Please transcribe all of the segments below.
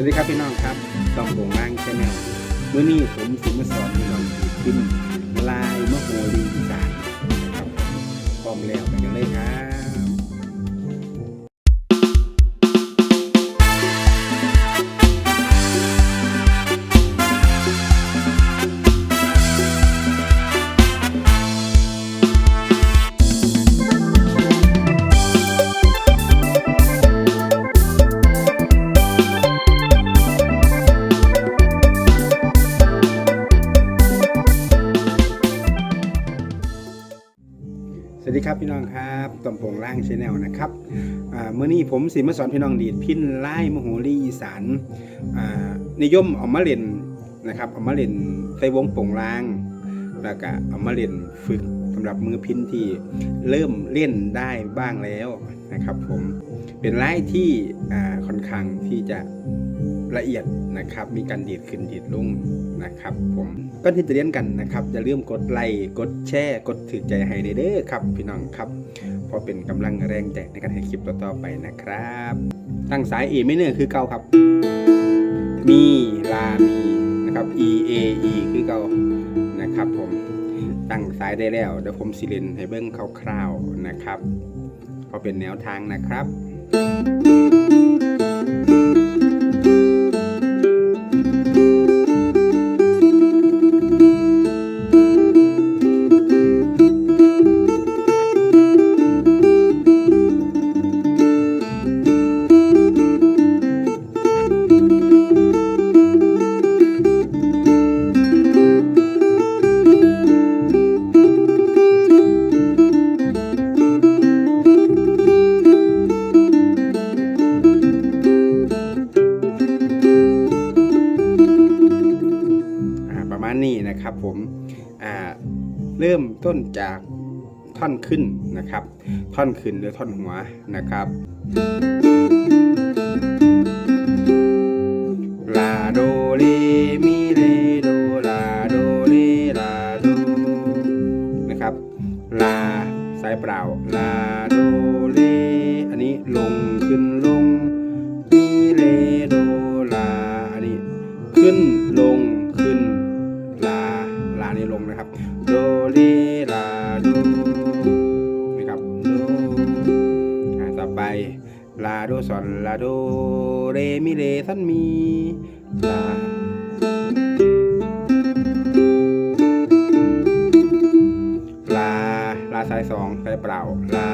วัสดีครับพี่น้องครับต้องโป่งล่างแชนแนลเมื่อนี้ผมสิมาสอนพี่น้องขึ้นลายมโหรีอีสานครับพร้อมแล้วไปกันเลยครับ พี่น้องครับตำโป่งล่างชแนลนะครับเมื่อนี้ผมสิมาสอนพี่น้องดีดพินไล่มโหรีอีสานนิยมเอามาเล่นนะครับเอามาเล่นใส่วงโป่งล่าง แล้วก็เอามาเล่นฝึกสำหรับมือพินที่เริ่มเล่นได้บ้างแล้วนะครับผมเป็นไล่ที่ค่อนข้างที่จะ ละเอียดนะครับ มีการดีดขึ้นดีดลงนะครับ ผมก็ที่จะเรียนกันนะครับอย่าลืมกดไลค์กดแชร์กดถือใจให้เด้อครับ พี่น้องครับเพราะเป็นกำลังแรงใจในการให้คลิปต่อๆไปนะครับตั้งสาย A ไม่เนื่อคือเก่าครับ มีลามีนะครับ E A E คือเก่านะครับ ผมตั้งสายได้แล้วเดี๋ยวผมสิเลนให้เบิ้งคร่าวๆนะครับพราะเป็นแนวทางนะครับ มาณนี้นะครับผมเริ่มต้นจากท่อนขึ้นนะครับ ท่อนขึ้นหรือท่อนหัวนะครับ ลาโดเรมีเรโดลาโดเรลาโดนะครับ ลาสายเปล่าลา ลานี่ลงนะครับโดเรลาโดนะครับโดต่อไปลาโดซอนลาโดเรมิเรซันมีลาลาลาสายสองสายเปล่าลา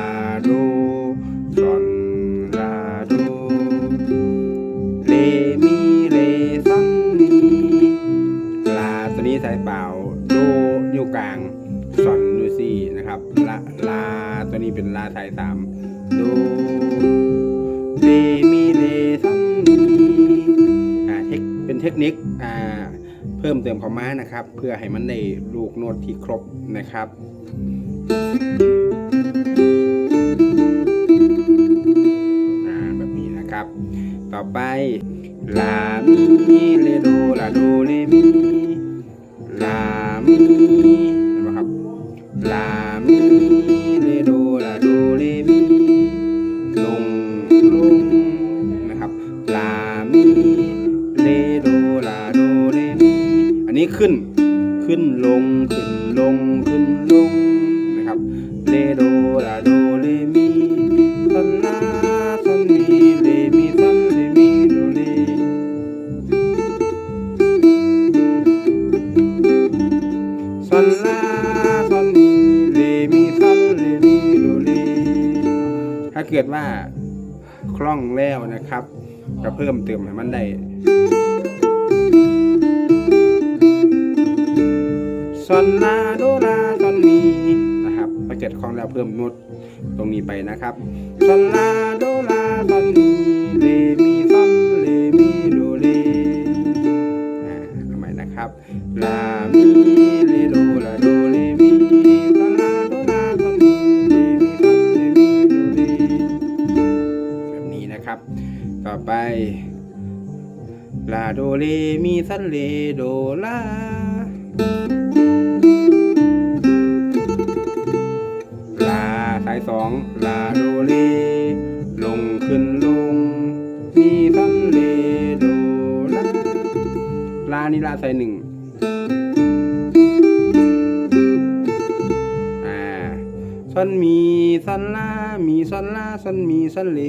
โดนิ้วกลางซอนดูซี่นะครับลาลาตัวนี้เป็นลาสายสามโดเรมีเรซันมีอ่าเทคเป็นเทคนิคอ่าเพิ่มเติมเข้ามานะครับ เพื่อให้มันได้ลูกโน้ตที่ครบนะครับแบบนี้นะครับ ต่อไปลามีเรโดลาโดเรมี เกิดว่าคล่องแล้วนะครับ ก็เพิ่มเติมให้มันได้ซอนลาโดลาซอนมีนะครับถ้าเกิดคล่องแล้วเพิ่มโน้ตตรงนี้ไปนะครับซอนลาโดลาซอนมีเรมีซ ไป ลาโดเรมีซันเรโดลาลาสายสองลาโดเรลงขึ้นลง มีซันเรโดลาลานี่ลาใส่หนึ่งอ่าซอนมีซอนลา มีซอนลาซอนมีซอนเล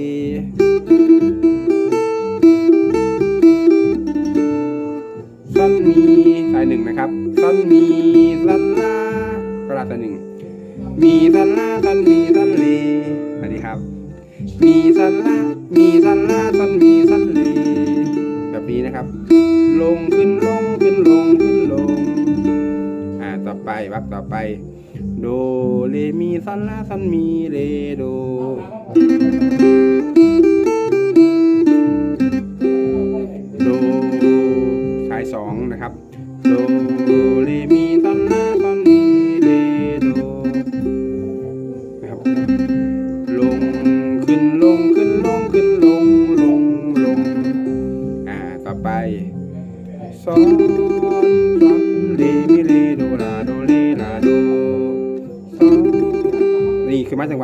ซอนมีสายหนึ่งนะครับซอนมีซอนลาก็ลาสายหนึ่งมีซอนลาซอนมีซอนเลสวัสดีครับ มีซอนลามีซอนลาซอนมีซอนเลแบบนี้นะครับ ลงขึ้นลงขึ้นลงขึ้นลงอ่าต่อไปวักต่อไป โดเลมีซอนลาซอนมีเลโด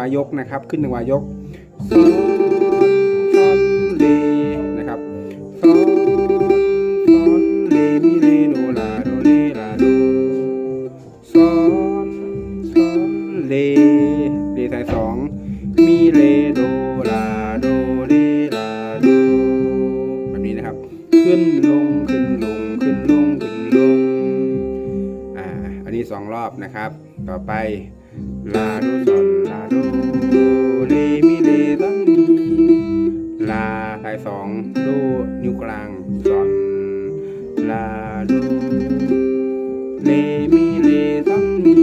าจังหวะยกนะครับ ขึ้นจังวะยกซอนซอนเลนะครับซอนซอนเลมิเลโดลาโดเลลาโดซอนซอนเลเลสายสองมีเลโดลาโดเลลาโดแบบนี้นะครับ ขึ้นลงขึ้นลงขึ้นลงขึ้นลงอ่าอันนี้สองรอบนะครับ ต่อไปลาโดซอนลาโดาสายสองโดนิ้วกลางซอนลาโดเลมิเลซอนมี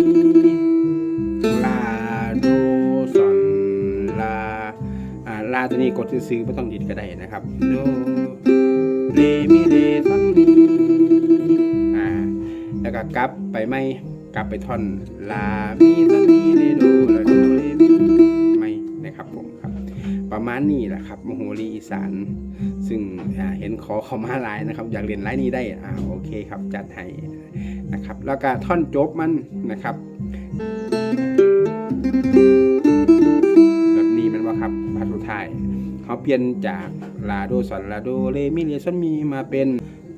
ลาโดซอนลาอ่าลาตัวนี้กดซื้อไม่ต้องดิดก็ได้นะครับโดเลมิเลซอนมีอ่าแล้วก็กลับไปไม่กลับไปท่อนลามีซอนมีเลโดลาโดเลมิไม่ ประมาณนี้แหละครับมโหรีอีสาน ซึ่งเห็นขอเขามาหลายนะครับ อยากเรียนไลน์นี้ได้อ่าโอเคครับจัดให้นะครับ แล้วก็ท่อนจบมันนะครับ แบบนี้มันว่าครับพัดสุดท้ายเขาเปลี่ยนจากลาโดซอนลาโดเลมิเลซอนมีมาเป็น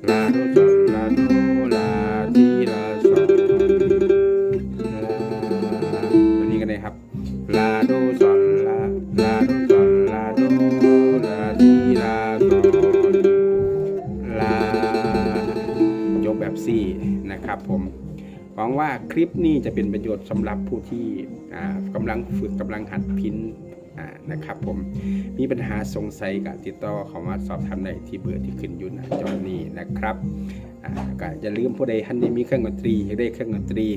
ลาโดซอนลาโดลาทีลา ผมหวังว่าคลิปนี้จะเป็นประโยชน์สำหรับผู้ที่อ่ากำลังฝึกกำลังหัดพินอ่านะครับผมมีปัญหาสงสัยก็ติดต่อเข้ามาสอบถามได้ที่เบอร์ที่ขึ้นอยู่หน้าจอนี้นะครับก็อย่าลืมผู้ใดท่านใดมีเครื่องดนตรีอยากได้เครื่องดนตรี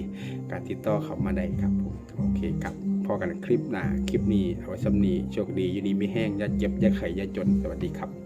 ก็ติดต่อเข้ามาได้ครับผมโอเคครับพอกันคลิปหน้าคลิปนี้เอาไว้สำนีโชคดีอยู่ดีไม่แห้งอย่าเจ็บอย่าไข้อย่าจนสวัสดีครับ